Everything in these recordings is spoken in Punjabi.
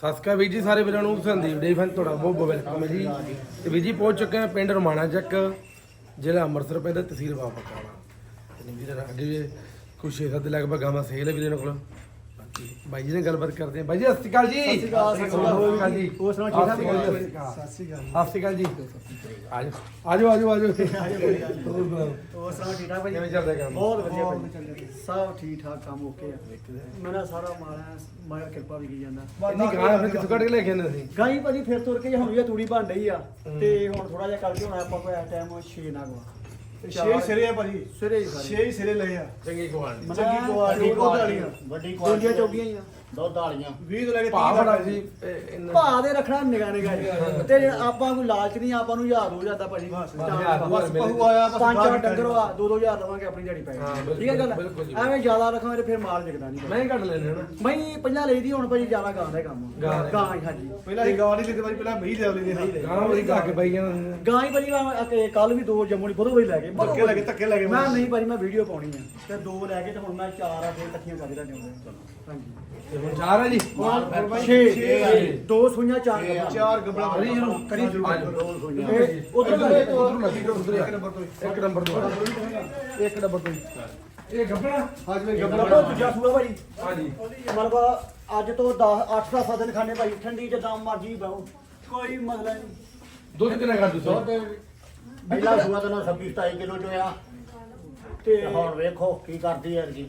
ਸਤਿ ਸ਼੍ਰੀ ਅਕਾਲ ਵੀਰ ਜੀ, ਸਾਰੇ ਵੀਰਾਂ ਨੂੰ ਸੰਦੀਪ ਡੇ ਫੈਨ ਤੁਹਾਡਾ ਬਹੁਤ ਬਹੁਤ ਵੈਲਕਮ ਹੈ ਜੀ। ਤੇ ਵੀਰ ਜੀ, ਪਹੁੰਚ ਚੁੱਕੇ ਹਾਂ ਪਿੰਡ ਰਮਾਣਾ ਚੱਕ, ਜ਼ਿਲ੍ਹਾ ਅੰਮ੍ਰਿਤਸਰ ਪੈਂਦਾ ਤਹਿਸੀਲ ਬਾਪਕਾਣਾ ਤੇ ਵੀਰ ਅੱਗੇ ਵੀ ਕੁਛ ਛੇ ਸੱਤ ਲਗਭਗ ਗਾਵਾਂ ਸੇਲ ਹੈ ਵੀਰੇ ਕੋਲ। ਬਾਈ ਜੀ ਨੇ ਗੱਲਬਾਤ ਕਰਦੇ ਹਾਂ। ਬਾਈ ਜੀ ਸਤਿ ਸ਼੍ਰੀ ਅਕਾਲ ਜੀ। ਸਤਿ ਸ਼੍ਰੀ ਅਕਾਲ ਸਤਿ ਸ਼੍ਰੀ ਅਕਾਲ। ਜੀ? ਹੋਰ ਸੁਣਾਓ ਠੀਕ ਠਾਕ? ਸਤਿ ਸ਼੍ਰੀ ਅਕਾਲ। ਸਤਿ ਸ਼੍ਰੀ ਅਕਾਲ ਜੀ। ਆਜੋ ਆਜੋ ਆਜੋ ਆਜੋ। ਹੋਰ ਸੁਣਾਓ? ਹੋਰ ਸੁਣਾਓ ਠੀਕ ਠਾਕ ਭਾਈ ਕਿਵੇਂ ਚੱਲਦਾ ਕੰਮ? ਬਹੁਤ ਵਧੀਆ ਭਾਈ ਸਭ ਠੀਕ ਠਾਕ ਕੰਮ ਓਕੇ ਆ। ਮੇਰਾ ਸਾਰਾ ਮਾਇਆ ਮਾਇਆ ਕਿਰਪਾ ਵੀ ਕੀ ਜਾਂਦਾ। ਇੰਨੀ ਗਾਂ ਫਿਰ ਕਿੱਥੋਂ ਕੱਢ ਕੇ ਲੈ ਕੇ ਆਉਂਦੇ ਸੀ ਗਾਈ ਭਾਜੀ ਫਿਰ ਤੁਰ ਕੇ ਹੁਣ ਵੀ ਆ ਤੂੜੀ ਬਣ ਰਹੀ ਆ। ਤੇ ਹੁਣ ਥੋੜਾ ਜਿਹਾ ਕਰਕੇ ਹੁਣ ਆਪਾਂ ਕੋਈ ਟਾਈਮ 6 ਨਾ ਗਵਾ ਛੇ ਸਿਰੇ ਆ ਭਾਜੀ। ਸਿਰੇ ਹੀ ਸਾਰੇ। ਛੇ ਹੀ ਸਿਰੇ ਲਏ ਆ। ਚੰਗੀ ਕੁਆਲਿਟੀ। ਚੰਗੀ ਕੁਆਲਿਟੀ ਵੱਡੀ ਦੁੱਧ ਵਾਲੀਆਂ ਵੱਡੀ ਦੋਲੀਆਂ ਚੌਗੀਆਂ ਹੀ ਆ। ਦੁੱਧ ਵਾਲੀਆਂ। 20 ਤੋਂ ਲੈ ਕੇ ਭਾਅ 30 ਬੜਾ ਤੱਕ। ਸੀ। ਇਹ ਇਹਨਾਂ- ਭਾਅ ਦੇ ਰੱਖਣਾ ਨਿਗਾ ਨਿਗਾ ਤੇ ਜੇ ਆਪਾਂ ਕੋਈ ਲਾਲਚ ਨਹੀਂ ਆਪਾਂ ਨੂੰ ਹਜ਼ਾਰ ਹੋ ਜਾਂਦਾ ਭਾਜੀ। ਹਜ਼ਾਰ ਚਾਰ- ਦੋ ਹਜ਼ਾਰ ਪਹੂ ਆਇਆ ਬਸ ਪੰਜ ਚਾਰ ਬਾਹਰ ਡੰਗਰ ਆ 2-2000 ਲਵਾਂਗੇ ਆਪਣੀ ਦਿਹਾੜੀ ਪੈ ਹਾਂ, ਠੀਕ ਹੈ ਗੱਲ? ਬਿਲਕੁਲ ਜੀ। ਐਵੇਂ ਜ਼ਿਆਦਾ ਰੱਖਾਂਗੇ ਤੇ ਫਿਰ ਮਾਲ ਵਿਕਦਾ ਨਹੀਂ ਮੈਂ ਹੀ ਕੱਢ ਲੈਣੇ ਹਨਾ ਮੈਂ ਪਹਿਲਾਂ ਲਈ ਦੀ ਹੁਣ ਭਾਜੀ ਜ਼ਿਆਦਾ ਗਾਂ ਦਾ ਹੀ ਕੰਮ ਆ। ਗਾਂ ਦਾ। ਗਾਂ ਹੀ ਹਾਂਜੀ। ਪਹਿਲਾਂ ਹੀ ਗਾਂ ਨਹੀਂ ਲੈਂਦੇ ਭਾਜੀ ਪਹਿਲਾਂ ਮਹੀਂ ਦੇ ਲੈਂਦੇ ਸੀ ਗਾਂ ਉਹਦੀ ਕਾ ਕੇ ਬਾਈ ਕਹਿੰਦਾ ਗਾਂ ਹੀ ਭਾਜੀ ਕੱਲ ਵੀ ਦੋ ਜੰਮੂ ਵੀ ਲੈ ਗਏ। ਬਦੋ ਧੱਕੇ ਲੱਗੇ ਧੱਕੇ ਲੱਗੇ ਮੈਂ ਨਹੀਂ ਭਾਜੀ ਮੈਂ ਵੀਡੀਓ ਪਾਉਣੀ ਆ। ਤੇ ਦੋ ਲੈ ਕੇ ਤੇ ਹੁਣ ਮੈਂ ਚਾਰ ਆ ਫੇਰ ਇਕੱਠੀਆਂ ਕਰ ਦਿੱਤਾ ਚਲੋ ਹਾਂਜੀ। ਤੇ ਚਾਰ ਹੈ ਜੀ। ਹੁਣ ਭਾਈ 6 ਛੇ ਆ ਜੀ। ਦੋ ਸੂਈਆਂ ਚਾਰ ਗੱਲਾਂ ਚਾਰ ਗੱਬੜਾ ਕਰੀ ਜਰੂਰ ਕਰੀ ਜਰੂਰ ਉਧਰ ਉਧਰ ਲੈ ਉਧਰ ਲੱਗੀ ਉਧਰ ਇੱਕ ਨੰਬਰ ਤੋਂ ਹੀ। ਇੱਕ ਨੰਬਰ ਤੋਂ ਇੱਕ ਨੰਬਰ ਤੋਂ ਹੀ। ਇਹ ਗੱਬਣਾ? ਅੱਜ ਵੀ ਗੱਬੜਾ ਗੱਬੜਾ ਦੂਜਾ ਸੂਆ ਭਾਜੀ ਹਾਂਜੀ। ਮਤਲਬ ਅੱਜ ਤੋਂ 10 8 ਦਾ ਫਦਨ ਖਾਣੇ ਭਾਈ ਠੰਡੀ ਜਿੱਦਾਂ ਮਰਜ਼ੀ ਬਹੁ ਕੋਈ ਮਸਲਾ ਨਹੀਂ। ਦੁੱਧ ਕਿੰਨਾ ਕਰ ਦੂ ਦੁੱਧ ਪਹਿਲਾ ਸੂਆ ਤਾਂ 26 27 ਕਿਲੋ ਚੋਇਆ। ਤੇ ਤੇ ਹੁਣ ਵੇਖੋ ਕੀ ਕਰਦੀ ਹੈ ਜੀ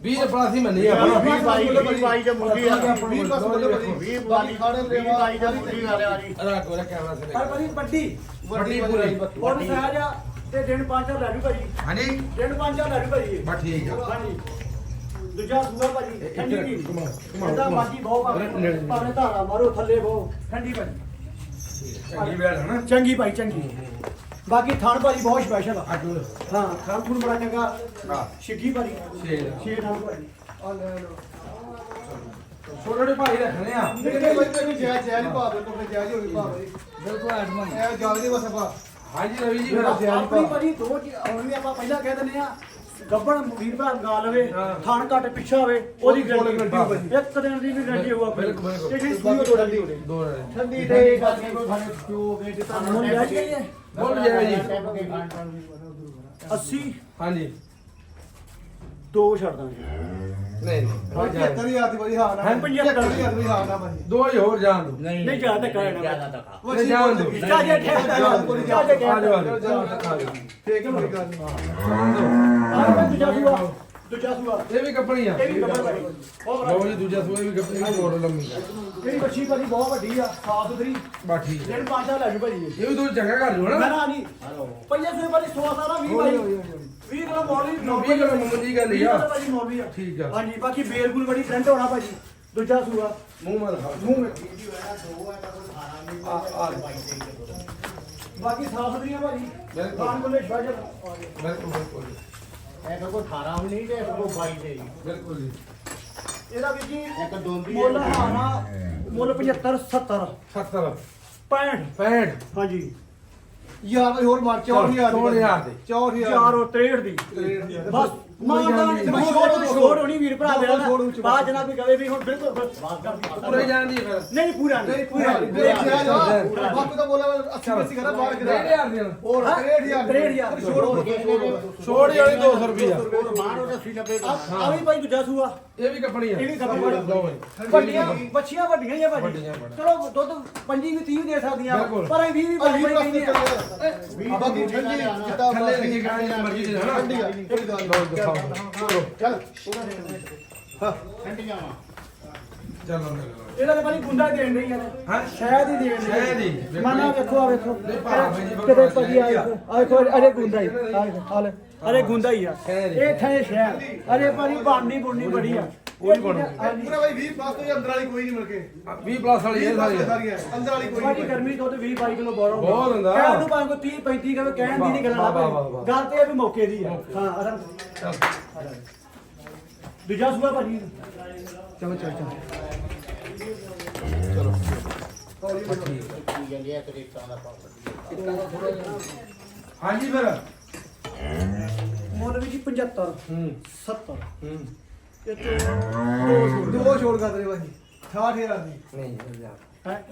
20 ਦੇ ਪਲਾਸੀ ਮੰਨੀ ਆ ਵੀਹ ਆਪਣਾ ਬਾਈ ਵੀਹ ਬਾਈ ਦੇ ਮੁੱਢੀ ਆ। ਵੀਹ ਪਾਸ ਬੰਦੇ ਭਾਜੀ 20 ਬਾਈ ਖਾਣੇ ਵੀਹ ਬਾਈ ਦਾ ਮੁੱਢੀ ਆ ਰਿਹਾ ਜੀ ਅਰਾ ਕੋਰਾ ਕੈਮਰਾ ਸੇ ਪਰ ਭਾਜੀ ਵੱਡੀ। ਵੱਡੀ ਪੂਰੀ। ਹੁਣ ਸਹਿਜ ਆ ਤੇ ਦਿਨ ਪੰਜ ਹਜ਼ਾਰ ਲੈ ਜੂ ਭਾਜੀ। ਹਾਂਜੀ? ਦਿਨ ਪੰਜ ਹਜ਼ਾਰ ਲੈ ਜੂ ਭਾਜੀ। ਬਸ ਠੀਕ ਆ। ਹਾਂਜੀ। ਦੂਜਾ ਸੂਆ ਭਾਜੀ ਇਹ- ਠੰਡੀ ਇੱਧਰ ਕੀ ਘੁਮਾਓ, ਘੁਮਾਓ, ਇਹਦਾ ਘੁਮਾਓ। ਮਰਜ਼ੀ ਬਹੁਤ। ਭਾਵੇਂ ਧਾਰਾ ਮਾਰੋ ਥੱਲੇ ਬਹੁ ਠੰਡੀ ਭਾਜੀ। ਚੰਗੀ ਵੇੜ ਹੈ ਨਾ? ਚੰਗੀ ਭਾਈ ਚੰਗੀ। ਬਾਕੀ ਥਣ ਭਾਜੀ ਬਹੁਤ ਸਪੈਸ਼ਲ ਆ। ਹਾਂ ਥਣ ਥੁਣ ਬੜਾ ਚੰਗਾ। ਹਾਂ। ਛਿੱਗੀ ਭਾਜੀ। ਛੇ ਛੇ ਥਣ ਭਾਜੀ। ਆ ਲੈ ਲਓ। ਛੋਟੇ ਛੋਟੇ ਭਾਈ ਰੱਖਣੇ ਆ। ਨਿਕਲੇ ਭਾਈ ਤੇ ਜੈ ਜੈ ਨਹੀਂ ਭਾਵੇਂ ਕੋਈ ਜੈ ਜੀ ਹੋ ਗਈ ਭਾਵੇਂ ਬਿਲਕੁਲ ਐਡਮਨ ਇਹ ਜਾਗ ਨਹੀਂ ਬਸ ਆਪਾਂ। ਹਾਂਜੀ ਰਵੀ ਜੀ ਆਪਣੀ ਭਾਜੀ ਦੋ ਹੁਣ ਵੀ ਆਪਾਂ ਪਹਿਲਾਂ ਕਹਿ ਦਿੰਦੇ ਆ ਗੱਬਣ ਵੀਰ ਭਰਾ ਗਾ ਲਵੇ। ਥਣ ਘੱਟ ਪਿੱਛਾ ਹੋਵੇ ਉਹਦੀ ਗਰੰਟੀ ਹੋਵੇ। ਇੱਕ ਦਿਨ ਦੀ ਵੀ ਗਰੰਟੀ ਹੋਊ ਆਪਣੀ ਬਿਲਕੁਲ, ਬਿਲਕੁਲ। ਤੇ ਜਿਹੜੀ ਸੂਈ ਉਹ ਦੋ ਹੋਵੇ ਦੋ ਠੰਡੀ ਤੇ ਬਾਕੀ ਕੋਈ ਸਾਡੇ ਪਿਓ ਦੇ ਦਿੱਤਾ ਹੁਣ ਲੈ ਜਾਈਏ ਬੋਲ ਜਾਵੇ ਜੀ। 80 ਹਾਂਜੀ। ਦੋ ਛੱਡ ਦਾਂਗੇ। ਨਹੀਂ। ਨਹੀਂ ਹੋ ਜਾਏ 75000 ਦੀ ਭਾਜੀ ਹਾਂ ਨਾ ਹੈਂ? 75000 ਦੀ ਹਾਂ ਨਾ ਭਾਜੀ ਦੋ ਹੀ ਹੋਰ ਜਾਣ ਦੋ। ਨਹੀਂ ਨਹੀਂ ਜ਼ਿਆਦਾ ਧੱਕਾ ਲੈਣਾ। ਜ਼ਿਆਦਾ ਧੱਕਾ ਉਹ ਨਹੀਂ, ਜਾਣ। ਚੀਜ਼ ਜਾ ਜਾ ਠਹਿਰ ਜਾ ਜਾ ਪੂਰੀ ਜਾ ਜਾ। ਆ ਜਾਓ ਠੀਕ ਹੈ ਮੇਰੀ ਗੱਲ ਨਹੀਂ। ਆ ਦੂਜਾ ਸੂਆ ਦੂਜਾ ਸੂਆ ਇਹ ਵੀ ਕੱਪਣੀ ਆ। ਇਹ ਵੀ ਭਾਜੀ ਬਹੁਤ ਲਓ ਬੜਾ ਜੀ ਦੂਜਾ ਸੂਆ ਵੀ ਕੱਪਣੀ ਆ ਮੋੜ ਲੰਮੀ ਆ ਜਿਹੜੀ ਬੱਚੀ ਭਾਜੀ ਬਹੁਤ ਵੱਡੀ ਆ ਸਾਫ਼ ਸੁਥਰੀ। ਬਾ ਠੀਕ ਆ। ਦਿਨ ਪੰਜ ਦਾ ਲੈ ਜੂ ਭਾਜੀ। ਇਹ। ਇਹ ਵੀ ਤੂੰ ਚੰਗਾ ਕਰ ਜੂ ਮੈਂ ਹਨਾ ਨਾ ਨਹੀਂ ਪਹਿਲੇ ਸੂਏ ਭਾਜੀ 100 ਸਾਰਾ 20 ਭਾਜੀ। 20 ਕਿਲੋ ਮੋਲੀ ਵੀਹ ਕਿਲੋ ਮੁੰਡੀ ਗੱਲ ਹੀ ਆ। ਭਾਜੀ ਮੋਲੀ ਆ। ਠੀਕ ਆ। ਹਾਂਜੀ ਬਾਕੀ ਬੇਲਗੁਲ ਬੜੀ ਫਰੰਟ ਹੋਣਾ ਭਾਜੀ। ਦੂਜਾ ਸੂਆ। ਮੂੰਹ ਮਾ ਦਿਖਾ ਮੂੰਹ ਵਿੱਚ ਆ ਆ। ਬਾਕੀ ਸਾਫ਼ ਸੁਥਰੀਆਂ ਭਾਜੀ। ਬਿਲਕੁਲ। ਖਾਣ ਕੋਲੇ ਸਪੈਸ਼ਲ। ਬਿਲਕੁਲ ਬਿਲਕੁਲ। ਇਹ ਤਾਂ ਕੋਈ 18 ਵੀ ਨਹੀਂ ਤੇ ਕੋਈ 22 ਦੇ ਬਿਲਕੁਲ ਜੀ। ਇਹਦਾ ਵੀ ਜੀ ਇੱਕ ਦੋਂਦੀ ਮੁੱਲ ਹਾਨਾ ਮੁੱਲ 75 70 70 65 65 ਹਾਂਜੀ। ਯਾਰ ਹੋਰ ਮਾਰ 44000 64,000 ਦੀ। 44000 ਚਾਰ ਔਰ 63 ਦੀ63,000 ਬਸ। ਮਾਰਦਾ ਤੇ ਮੈਂ ਛੋੜ ਛੋੜ- ਛੋੜ ਹੋਣੀ ਵੀਰ ਭਰਾ ਛੋੜ- ਮੇਰਾ ਛੋੜ ਨਾ। ਵਿੱਚ ਬਾਅਦ ਜਨਾਬ ਵੀ ਕਵੇ ਵੀ ਹੁਣ ਬਿਲਕੁਲ ਪੂਰੇ ਜਾਣ ਦੀ ਫਿਰ। ਨਹੀਂ ਪੂਰਾ ਨਹੀਂ ਪੂਰਾ ਨਹੀਂ ਬਾਕੀ ਤਾਂ ਬੋਲਾ 80 80 ਕਰਾ ਬਾਹਰ ਕਿਦਾ 6000 ਦੀ ਹੋਰ 63000 63,000 ਛੋੜ ਛੋੜ ਵਾਲੀ 200 ਰੁਪਿਆ ਮਾਰੋ ਤਾਂ 80 90 ਦਾ। ਆ ਵੀ ਭਾਈ ਦੂਜਾ ਸੂਆ। ਇਹ ਵੀ ਕੱਪਣੀ ਆ। ਇਹ ਵੀ ਕੱਪਣੀ ਆ। ਲਓ ਜੀ। ਵੱਡੀਆਂ ਬੱਚੀਆਂ ਵੱਡੀਆਂ ਹੀ ਆ ਭਾਜੀ ਵੱਡੀਆਂ, ਵੱਡੀਆਂ। ਚਲੋ ਦੁੱਧ ਪੰਜੀ ਵੀ 30 ਵੀ ਦੇ ਸਕਦੀਆਂ। ਪਰ ਇਹ 20 ਵੀ ਅਲੀ ਬੜੀ ਬਸ ਨਹੀਂ ਆ। ਬਾਕੀ ਠੰਡੀ ਦੀ ਮਰਜ਼ੀ ਦੇ ਹਨਾ ਠੰਡੀ ਆ ਕੋਈ ਗੱਲ ਨਹੀਂ। ਦਿਖਾਓ ਚਲੋ ਚੱਲ ਠੰਡੀਆਂ ਵਾ ਚੱਲ ਇਹਨਾਂ ਦੇ ਭਾਜੀ ਗੁੰਡਾ ਦੇਣ ਨਹੀਂ ਯਾਰ ਹਾਂ? ਸ਼ਾਇਦ ਹੀ ਦੇਣ ਸ਼ਾਇਦ ਹੀ, ਵੇਖੋ ਮਾਨਾ ਜੀ। ਵੇਖੋ ਆ ਵੇਖੋ। ਨਹੀਂ, ਭਾਅ ਭਾਈ ਜੀ, ਕਿਤੇ ਭਾਜੀ ਆ। ਵੇਖੋ ਆ ਵੇਖੋ ਅਰੇ ਗੁੰਡਾ ਹੀ। ਆ ਵੇਖੋ, ਆ ਲੈ। ਅਰੇ ਗੁੰਡਾ ਹੀ ਆ। ਸ਼ਹਿਰ ਹੀ। ਇਹ ਠੇ ਸ਼ਹਿਰ ਅਰੇ ਭਾਜੀ ਬਾਂਡੀ ਬੁੰਡੀ ਬੜੀ ਆ। ਕੋਈ ਨੀ ਬਣੂਗੀ। ਹਾਂਜੀ। ਪੂਰਾ ਭਾਈ 20 ਪਲੱਸ ਤੋਂ ਅੰਦਰ ਵਾਲੀ ਕੋਈ ਨਹੀਂ ਮਿਲ ਕੇ। 20 ਪਲੱਸ ਵਾਲੀ ਇਹ 20 ਸਾਰੀ। ਸਾਰੀਆਂ। ਅੰਦਰ ਵਾਲੀ ਕੋਈ ਨਹੀਂ। ਗਰਮੀ ਤੋਂ ਤੇ 20 22 ਕਿਲੋ ਬਾਹਰੋਂ ਬਹੁਤ ਹੁੰਦਾ। ਕਹਿਣ ਨੂੰ ਭਾਵੇਂ ਕੋਈ 30 35 ਕਵੇ ਕਹਿਣ ਦੀ ਨਹੀਂ ਗੱਲ ਨਾ। ਗੱਲ ਤੇ ਇਹ ਵੀ ਮੌਕੇ ਦੀ ਆ। ਹਾਂ ਆਰਾਮ ਚੱਲ। ਦੂਜਾ ਸੂਆ ਭਾਜੀ। ਚਲੋ ਚਲੋ ਚਲੋ। ਕੀ ਜਾਂਦੀ ਹੈ ਕਰੀਤਾਂ ਦਾ ਪਾਪਾ ਹਾਂਜੀ ਫਿਰ। ਮੁੱਲ ਵੀ ਜੀ 75 ਹੂੰ। 70 ਹੂੰ। ਤੋਂ ਦੋ ਸੂਟ ਦੋ ਛੋੜ ਕਰ ਦੇ ਭਾਈ 68000 ਦੀ। ਨਹੀਂ ਯਾਰ ਹੈ?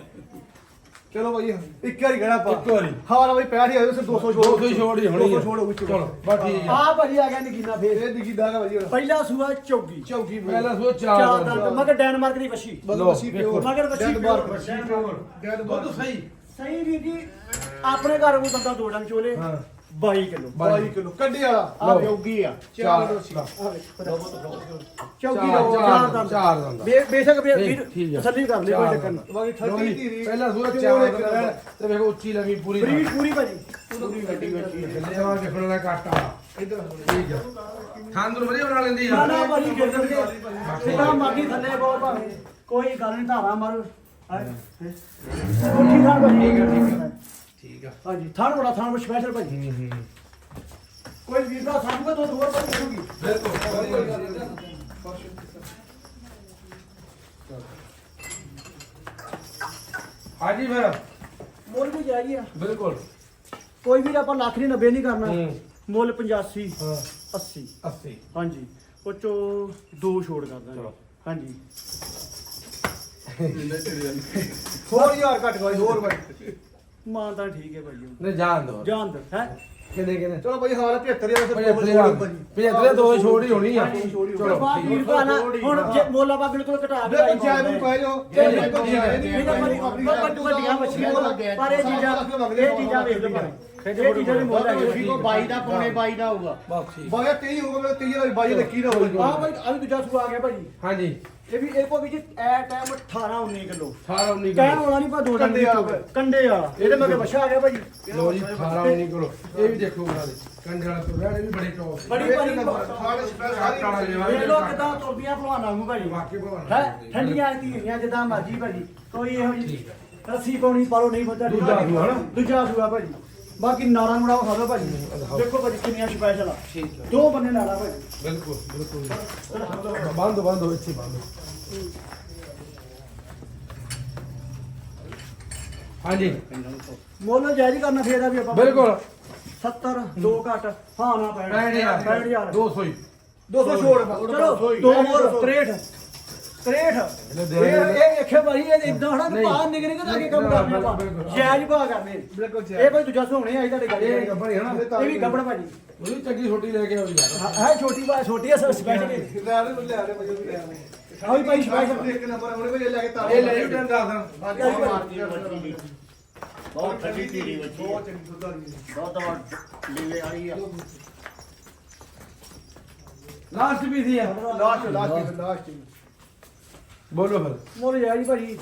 ਚਲੋ ਭਾਈ ਇੱਕ ਵਾਰੀ ਗੜਾ ਪਾ ਇੱਕ ਵਾਰੀ। ਹਾਂ ਨਾ ਭਾਈ 65000 ਦੇ ਸਿਰ 200 ਛੋੜ 200 ਛੋੜ ਹੀ ਹੋਣੀ 200 ਛੋੜ ਹੋਊਗੀ ਚਲੋ ਬਸ ਠੀਕ ਹੈ ਆ ਭਾਜੀ ਆ ਗਿਆ ਨਗੀਨਾ ਫੇਰ। ਇਹ ਦਿਖੀ ਦਾਗਾ ਭਾਈ ਪਹਿਲਾ ਸੂਆ ਚੌਗੀ। ਚੌਕੀ ਪਹਿਲਾਂ ਸੋ ਚਾਰ ਚਾਰ ਦੰਦ। ਮਗਰ ਡੈਨਮਾਰਕ ਦੀ ਵੱਛੀ। ਬਸ ਲਓ, ਵਸੀ ਵੇਖੋ। ਪਿਓ ਮਗਰ ਵੱਛੀ ਡੈਡ ਬਾਰ ਪਿਓ, ਵਸੀ ਡੈਡ ਪਿਓ ਬਾਰ। ਡੈਡ ਬਾਰ ਦੁੱਧ ਸਹੀ। ਸਹੀ ਵੀਰ ਜੀ ਆਪਣੇ ਘਰ ਨੂੰ ਬੰਦਾ ਦੋ ਡੰਗ ਚੋਲੇ। ਹਾਂ। 22 ਕਿਲੋ 22 ਕਿਲੋ। ਕੱਢੀ ਵਾਲਾ ਆ ਲਓ। ਜੋਗੀ ਆ। ਚਾਰ ਚਾਰ। ਆ ਵੇਖ ਚੌਗੀ ਚਾਰ- ਦਾ ਚਾਰ ਚਾਰ- ਦੰਦ। ਚਾਰ। ਬੇ- ਬੇਸ਼ੱਕ ਨਹੀਂ, ਵੀਰ ਠੀਕ ਹੈ। ਤਸੱਲੀ ਕਰ ਲੈ ਕੋਈ ਚਾਰ ਚੱਕਰ ਨਾ ਬਾਕੀ 30 ਧੀਰੀ ਪਹਿਲਾਂ ਚੋਲ ਚਾਰ ਦਾ ਰਹਿਣ। ਤੇ ਵੇਖੋ ਉੱਚੀ ਲੰਮੀ ਪੂਰੀ ਬਰੀਡ ਪੂਰੀ ਭਾਜੀ। ਪੂਰੀ ਗੱਡੀ ਵਿੱਚ ਥੱਲੇ ਆ ਦੇਖਣ ਵਾਲਾ ਕਾਟਾ ਇਧਰ ਠੀਕ ਹੈ ਖਾਂਦਰ ਵਧੀਆ ਬਣਾ ਲੈਂਦੀ ਨਾ ਆ। ਨਾ ਭਾਜੀ ਗਿਰ ਜਾਣਗੇ। ਜਿੱਦਾਂ ਮਰਜ਼ੀ ਥੱਲੇ ਬਹੁਤ ਭਾਵੇਂ। ਕੋਈ ਗੱਲ ਨਹੀਂ ਧਾਰਾ ਮਾਰੋ। ਹਾਏ ਕੋਠੀ ਖਾਨ ਭਾਜੀ? ਠੀਕ ਹੈ ਠੀਕ ਹੈ ਠੀਕ ਹੈ ਹਾਂਜੀ ਥਾਣ ਬੜਾ ਥਾਣ ਬੜਾ ਸਪੈਸ਼ਲ ਭਾਜੀ। ਹੂੰ ਹੂੰ। ਕੋਈ ਵੀਰ ਦਾ ਸਾਨੂੰ ਤਾਂ ਦੋ ਹੋਰ ਭਾਜੀ ਮਿਲੂਗੀ ਹਾਂਜੀ ਫਿਰ। ਮੁੱਲ ਵੀ ਜਾਈ ਆ। ਬਿਲਕੁਲ। ਕੋਈ ਵੀਰ ਆਪਾਂ ਲੱਖ ਨਹੀਂ 90 ਨਹੀਂ ਕਰਨਾ। ਹੂੰ। ਮੁੱਲ 85 ਹਾਂ। 80 80 ਹਾਂਜੀ। ਉਹ ਚੋਂ ਦੋ ਛੋੜ ਕਰ ਦਾਂਗੇ। ਚਲੋ। ਹਾਂਜੀ। ਹੋਰ ਯਾਰ ਘੱਟ ਭਾਈ ਹੋਰ ਭਾਈ ਮਾਂ ਤਾਂ ਠੀਕ ਹੈ ਭਾਜੀ ਨੇ ਜਾਣ ਦੋ ਜਾਨ ਦੋ ਹੈ? ਕਿੰਨੇ ਕਿੰਨੇ? ਚਲੋ ਭਾਈ ਹਾਲ 75000 ਸਿਰ 75 75 ਦੋ ਛੋੜ ਹੀ ਹੋਣੀ ਆ। ਚਲੋ ਠੀਕ ਵੀਰ ਭਰਾ ਨਾ ਹੁਣ ਜੇ ਮੁੱਲ ਆਪਾਂ ਬਿਲਕੁਲ ਘਟਾ ਕੇ ਬਿਲਕੁਲ ਜਾਇਜ਼ ਨੂੰ ਪਾਏ ਜੋ ਨਹੀਂ, ਇਹ ਕੋਈ ਜਾਇਜ਼ ਨਹੀਂ ਇਹ ਤਾਂ ਬੜੀ ਵੱਡੀ- ਵੱਡੀਆਂ ਮੱਛੀਆਂ ਪਰ ਇਹ ਚੀਜ਼ਾਂ ਇਹ ਚੀਜ਼ਾਂ ਵੇਖ ਲਓ ਭਾਵੇਂ। ਇਹ ਚੀਜ਼ਾਂ ਦੇ ਮੁੱਲ ਹੈਗੇ ਕੋ 22 ਦਾ ਪੌਣੇ 22 ਦਾ ਹੋਊਗਾ। ਬਾਕੀ ਬਾਇਆ 23 ਹੋ ਗਿਆ 23 ਵਾਲੀ ਬਾਈ ਲੱਕੀ ਨਾ ਹੋਈ ਆਹ ਭਾਈ ਆ ਵੀ ਦੂਜਾ ਸੂ ਆ ਗਿਆ ਭਾਜੀ ਹਾਂਜੀ। ਇਹ ਵੀ ਇਹ ਕੋ ਵੀ ਜੀ ਐ ਟਾਈਮ 18 19 ਕਿਲੋ। 18 19 ਕਹਿਣ ਕਿਲੋ ਵਾਲਾ ਨਹੀਂ ਪਾ ਦੋ ਕੰਡੇ ਡੰਡੇ ਵਾਲਾ। ਕੰਡੇ ਵਾਲਾ ਇਹਦੇ ਮਗਰ ਵਛਾ ਆ ਗਿਆ ਭਾਜੀ ਲੋ ਜੀ 18 19 ਕਿਲੋ। ਇਹ ਵੀ ਦੇਖੋ ਉਹਨਾਂ ਦੇ। ਕੰਡੇ ਵਾਲਾ ਤੋਂ ਇਹ ਵੀ ਬੜੇ ਟੌਪ ਬੜੀ ਲੈਵਾ ਇਹ ਲੋਕ ਕਿਦਾਂ ਤੁਰਦੀਆਂ ਭਲਵਾਨਾਂ ਨੂੰ ਭਾਜੀ ਵਾਕਈ ਭਲਵਾਨ ਹੈ ਠੰਡੀਆਂ ਧੀਆਂ ਜਿੱਦਾਂ ਮਰਜ਼ੀ ਭਾਜੀ ਕੋਈ ਇਹੋ ਜੀ ਰੱਸੀ ਪਾਉਣੀ ਪਾਲੋ ਨਹੀਂ ਬੰਦਾ ਦੂਜਾ ਸੂਆ ਨਾ? ਬਾਕੀ ਨਾਰਾਂ ਮੁੜਾ ਖਾਦਾ ਭਾਜੀ। ਦੇਖੋ ਭਾਜੀ ਕਿੰਨੀਆਂ ਸਪੈਸ਼ਲ ਆ ਠੀਕ ਹੈ। ਦੋ ਬੰਨੇ ਨਾਰਾ ਭਾਜੀ। ਬਿਲਕੁਲ ਬਿਲਕੁਲ। ਬੰਦ ਬੰਦ ਹੋ ਇੱਥੇ ਬੰਦ। ਹਾਂਜੀ। ਮੁੱਲ ਜਾਇਜ਼ ਕਰਨਾ ਫੇਰ ਆ ਵੀ ਆਪਾਂ ਬਿਲਕੁਲ। 70 ਦੋ ਘੱਟ ਹਾਂ ਨਾ ਪੈਣਾ। 65000 200 ਹੀ। 200 ਛੋੜ। ਚਲੋ ਦੋ ਹੋਰ 63 63 ਦੇ- ਇਹ ਇਹ ਵੇਖਿਓ ਭਾਈ ਇਹ ਇਦਾਂ ਹਨਾ ਨਹੀਂ। ਪਾ ਨਿਕਲ ਨਿਕਲ ਅੱਗੇ ਕੰਮ ਕਰਨੇ ਆਪਾਂ। ਜਾਇਜ਼ ਭਾ ਕਰਨੇ। ਬਿਲਕੁਲ ਇਹ ਭਾਈ ਦੂਜਾ ਸੋਹਣੇ ਆਈ ਤੁਹਾਡੇ ਗੱਲ ਇਹ ਗੱਬੜ ਹੈ ਨਾ ਇਹ ਵੀ ਗੱਬੜ ਭਾਜੀ। ਉਹ ਵੀ ਚੰਗੀ ਛੋਟੀ ਲੈ ਕੇ ਆਓ ਯਾਰ ਹੈ ਛੋਟੀ ਬਾ ਛੋਟੀ ਆ ਸਪੈਸ਼ਲ ਲੈ ਆ ਲੈ ਲੈ ਆ ਲੈ ਭਾਈ ਲੈ ਆ ਆ ਵੀ ਭਾਈ ਸਪੈਸ਼ਲ ਇੱਕ ਨੰਬਰ ਉਹਨੇ ਵੀ ਲੈ ਕੇ ਇਹ ਲੈ ਵੀ ਟਨ ਦੱਸ ਬਹੁਤ ਮਾਰਦੀ ਹੈ ਬੱਚੀ ਬਹੁਤ ਠੰਡੀ ਧੀਰੀ ਬੱਚੀ ਹੈ। ਬਹੁਤ ਚੰਗੀ ਵਾਲੀ ਬਹੁਤ ਵਾਰ ਲੀਲੇ ਵਾਲੀ ਆ। ਲਾਸਟ ਵੀ ਸੀ ਆ। ਲਾਸਟ ਲਾਸਟ ਲਾਸਟ ਬੋਲੋ ਫਿਰ ਮੁੱਲ ਜਾਇਜ਼ ਭਾਜੀ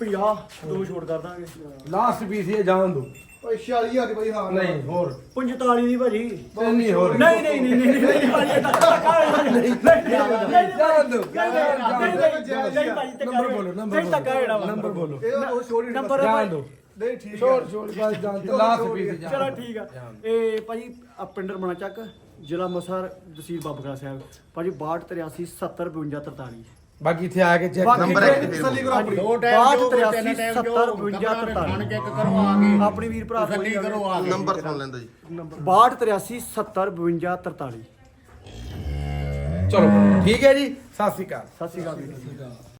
50 ਦੋ ਛੋੜ ਕਰ ਦਾਂਗੇ ਲਾਸਟ ਵੀ ਸੀ ਜਾਣ ਦੋ ਓਏ 46000 ਦੀ ਭਾਈ ਹਾਂ ਨਹੀਂ ਹੋਰ 45 ਦੀ ਭਾਜੀ ਤੇ ਨਹੀਂ ਹੋਰ ਨਹੀਂ ਨਹੀਂ ਨਹੀਂ ਨਹੀਂ ਨਹੀਂ ਭਾਜੀ ਇਹ ਭਾਜੀ। ਨਹੀਂ ਨਹੀਂ ਜਾਣ ਦੋ ਨੰਬਰ ਨੰਬਰ ਬੋਲੋ ਨੰਬਰ ਬੋਲੋ ਨੰਬਰ ਬੋਲੋ ਇਹ ਉਹ ਛੋੜ ਹੀ ਨੰਬਰ ਜਾਣ ਦੋ ਨਹੀਂ ਠੀਕ ਛੋੜ ਛੋੜ ਬਸ ਜਾਣ ਦੋ ਲਾਸਟ ਵੀ ਸੀ ਚਲੋ ਠੀਕ ਆ ਇਹ ਭਾਜੀ ਆ ਪਿੰਡ ਰਮਣਾ ਚੱਕ ਜ਼ਿਲ੍ਹਾ ਮਸਰ ਤਹਿਸੀਲ ਸਾਹਿਬ ਭਾਜੀ 62 83 70 52 43 ਬਾਕੀ ਇੱਥੇ ਆ ਕੇ ਚੈੱਕ ਨੰਬਰ ਤੇ- ਤਸੱਲੀ ਕਰੋ ਆਪਣੀ ਦੋ ਟਾਈਮ ਜੋ ਬਾਹਠ, ਤਿੰਨ ਤਰਿਆਸੀ, ਟਾਈਮ ਜੋ ਸੱਤਰ, ਬਵੰਜਾ, ਖਾਣ ਤਰਤਾਲੀ। ਚੈੱਕ ਕਰੋ ਆ ਕੇ ਆਪਣੀ ਵੀਰ ਭਰਾ ਤੋਂ ਤਸੱਲੀ ਕਰੋ ਆ ਕੇ ਨੰਬਰ ਸੁਣ ਲੈਂਦਾ ਜੀ। 62 83 70 52 43 ਚਲੋ ਠੀਕ ਹੈ ਜੀ। ਸਤਿ ਸ਼੍ਰੀ ਅਕਾਲ। ਸਤਿ ਸ਼੍ਰੀ ਅਕਾਲ।